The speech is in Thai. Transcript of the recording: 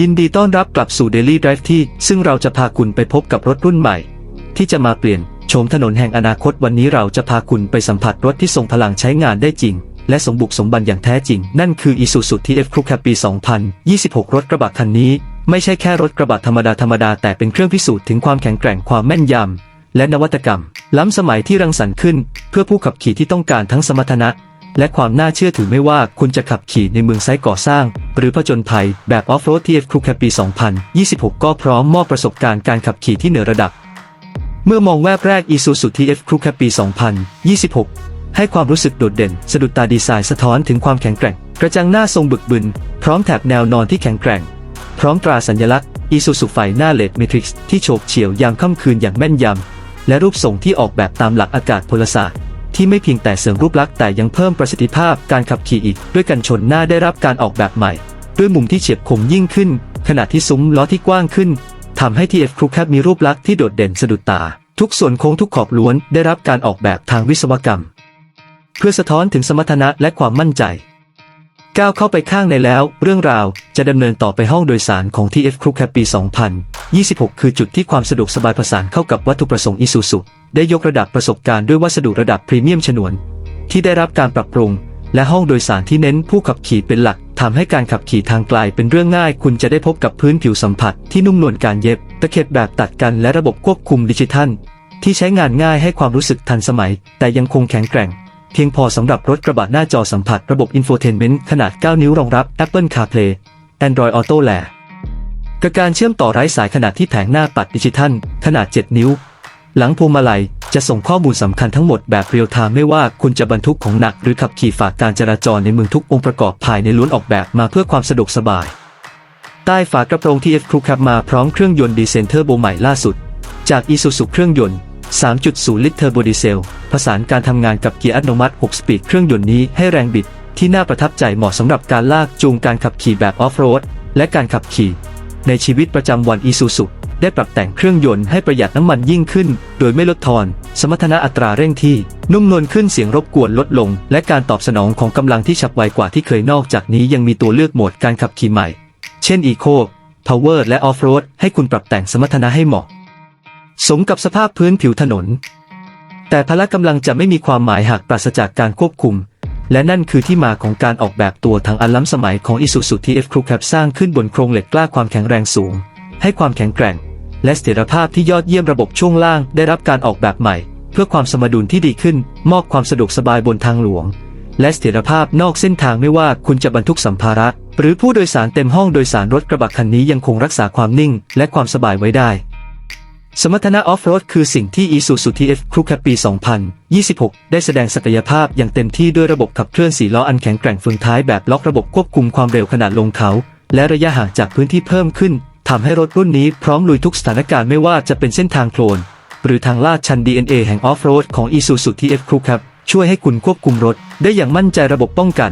ยินดีต้อนรับกลับสู่ Daily Drive ที่ ซึ่งเราจะพาคุณไปพบกับรถรุ่นใหม่ ที่จะมาเปลี่ยนโฉมถนนแห่งอนาคตวันนี้เราจะพาคุณไปสัมผัสรถที่ทรงพลังใช้งานได้จริง และสมบุกสมบันอย่างแท้จริง นั่นคือ Isuzu TF Crew Cab ปี 2026 รถกระบะคันนี้ ไม่ใช่แค่รถกระบะธรรมดาธรรมดาแต่เป็นเครื่องพิสูจน์ถึงความแข็งแกร่งความแม่นยำและนวัตกรรม ล้ำสมัยที่รังสรรค์ขึ้น เพื่อผู้ขับขี่ที่ต้องการทั้งสมรรถนะ และความน่าเชื่อถือไม่ว่าคุณจะขับขี่ในเมืองไซต์ก่อสร้าง หรือผจญภัยแบบออฟโรด TF Crew Cab ปี 2026 ก็พร้อมมอบประสบการณ์การขับขี่ที่เหนือระดับ เมื่อมองแวบแรก Isuzu TF Crew Cab ปี 2026 ให้ความรู้สึกโดดเด่น สะดุดตาดีไซน์สะท้อนถึงความแข็งแกร่ง กระจังหน้าทรงบึกบึน พร้อมแถบแนวนอนที่แข็งแกร่ง พร้อมตราสัญลักษณ์ Isuzu ไฟหน้าเลดเมทริกซ์ที่โฉบเฉี่ยวยามค่ำคืนอย่างแม่นยำและรูปทรงที่ออกแบบตามหลักอากาศพลศาสตร์ ที่ไม่เพียงแต่เสริมรูปลักษณ์แต่ยังเพิ่มประสิทธิภาพการขับขี่อีก ด้วยกันชนหน้าได้รับการออกแบบใหม่ ด้วยมุมที่เฉียบคมยิ่งขึ้น ขณะที่ซุ้มล้อที่กว้างขึ้นทำให้ TF Crew Cab มีรูปลักษณ์ที่โดดเด่นสะดุดตา ทุกส่วนโค้งทุกขอบล้วนได้รับการออกแบบทางวิศวกรรม เพื่อสะท้อนถึงสมรรถนะและความมั่นใจ ก้าวเข้าไปข้างในแล้ว เรื่องราวจะดำเนินต่อไปห้องโดยสารของ TF Crew Cab ปี 2026 คือจุดที่ความสะดวกสบายผสานเข้ากับวัตถุประสงค์ Isuzu ได้ยกระดับประสบการณ์ด้วยวัสดุระดับพรีเมียมฉนวน ที่ได้รับการปรับปรุง และห้องโดยสารที่เน้นผู้ขับขี่เป็นหลักทำให้การขับขี่ทางไกลเป็นเรื่องง่าย คุณจะได้พบกับพื้นผิวสัมผัสที่นุ่มนวลการเย็บ ตะเข็บแบบตัดกันและระบบควบคุมดิจิทัล ที่ใช้งานง่ายให้ความรู้สึกทันสมัย แต่ยังคงแข็งแกร่ง เพียงพอสำหรับรถกระบะหน้าจอสัมผัสระบบอินโฟเทนเมนต์ขนาด 9 นิ้วรองรับ Apple CarPlay Android Auto และกับการเชื่อมต่อไร้สายขนาดที่แผงหน้าปัดดิจิทัล ขนาด 7 นิ้ว หลังพวงมาลัยจะส่งข้อมูลสำคัญทั้งหมดแบบเรียลไทม์ไม่ว่าคุณจะบรรทุกของหนักหรือขับขี่ฝ่าการจราจรในเมืองทุกองค์ประกอบภายในล้วนออกแบบมาเพื่อความสะดวกสบาย ใต้ฝากระโปรง TF Crew Cab มาพร้อมเครื่องยนต์ดีเซนเทอร์โบใหม่ล่าสุด จาก Isuzu เครื่องยนต์ 3.0 ลิตรเทอร์โบดีเซล ผสานการทำงานกับเกียร์อัตโนมัติ 6 สปีดเครื่องยนต์นี้ให้แรงบิด ที่น่าประทับใจเหมาะสำหรับการลากจูงการขับขี่แบบออฟโรดและการขับขี่ ในชีวิตประจำวัน Isuzu ได้ปรับแต่งเครื่องยนต์ให้ประหยัดน้ำมันยิ่งขึ้น โดยไม่ลดทอน สมรรถนะอัตราเร่งที่ นุ่มนวลขึ้นเสียงรบกวนลดลง และการตอบสนองของกำลังที่ฉับไวกว่าที่เคยนอกจากนี้ยังมีตัวเลือกโหมดการขับขี่ใหม่ เช่น Eco Power และ Off-road ให้คุณปรับแต่งสมรรถนะให้เหมาะ สมกับสภาพพื้นผิวถนน แต่พละกำลังจะไม่มีความหมายหากปราศจากการควบคุมและนั่นคือที่มาของการออกแบบตัวทางอันล้ำสมัยของ Isuzu TF Crew Cab สร้างขึ้นบนโครงเหล็กกล้าความแข็งแรงสูง ให้ความแข็งแกร่ง และเสถียรภาพที่ยอดเยี่ยมระบบช่วงล่างได้รับการออกแบบใหม่ เพื่อความสมดุลที่ดีขึ้น มอบความสะดวกสบายบนทางหลวง และเสถียรภาพนอกเส้นทางไม่ว่าคุณจะบรรทุกสัมภาระ หรือผู้โดยสารเต็มห้องโดยสารรถกระบะคันนี้ยังคงรักษาความนิ่ง และความสบายไว้ได้สมรรถนะออฟโรดคือสิ่งที่ Isuzu TF Crew Cab ปี 2026 ได้แสดงศักยภาพอย่างเต็มที่ด้วยระบบขับเคลื่อนสีล้ออันแข็งแกร่งเฟืองท้ายแบบล็อกระบบควบคุมความเร็วขนาดลงเขา และระยะห่างจากพื้นที่เพิ่มขึ้น ทำให้รถรุ่นนี้พร้อมลุยทุกสถานการณ์ไม่ว่าจะเป็นเส้นทางโคลน หรือทางลาดชัน DNA แห่งออฟโรดของ Isuzu TF Crew Cab ช่วยให้คุณควบคุมรถได้อย่างมั่นใจระบบป้องกัน